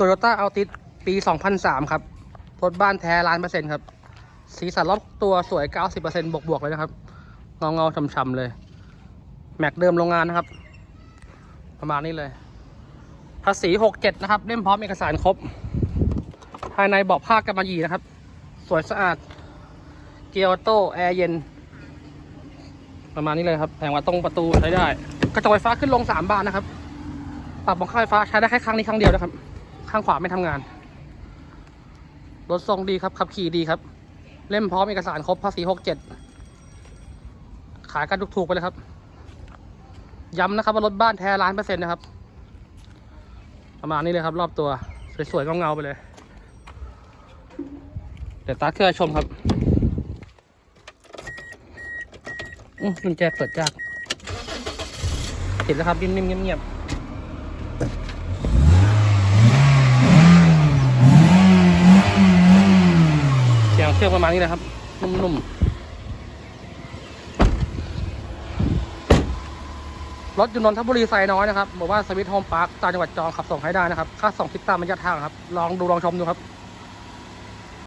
โตโยต้าเอัลติสปี 2003 ครับรถบ้านแท้ล้านเปอร์เซ็นต์ครับ สีสันรอบตัวสวย 90%บวกๆเลยนะครับ เงาเงาๆช่ำๆเลย แม็กเดิมโรงงานนะครับ ประมาณนี้เลย ภาษี 67 นะครับ เล่มพร้อมเอกสารครบ ภายในบาะผ้ากำมะหยี่นะครับ สวยสะอาด เกียร์ออโต้แอร์เย็น ประมาณนี้เลยครับแผงว่าตรงประตูใช้ได้ กระจกไฟฟ้าขึ้นลง 3 บานนะครับ ปรับบังคับไฟฟ้าใช้ได้แค่ครั้งนี้ครั้งเดียวนะครับ ข้างขวาไม่ทำงาน รถทรงดีครับ ขับขี่ดีครับ เล่มพร้อมเอกสารครบภาษีหกเจ็ดขายกันถูกๆไปเลยครับ ย้ำนะครับว่ารถบ้านแท้ล้านเปอร์เซ็นต์นะครับ ประมาณนี้เลยครับ รอบตัว สวยๆเงาๆไปเลย เดี๋ยวตาเครื่องชมครับอืมกุญแจเปิดยากติดแล้วครับนิ่มๆเงียบๆ เชื่อกประมาณนี้นะครับ นุ่มๆ รถอยู่นนทบุรีไซน้อยนะครับบอกว่าสวิตโฮมพาร์คตามจังหวัดจองขับส่งให้ได้นะครับ ค่าส่งคิดตามระยะทางครับ ลองดูลองชมดูครับ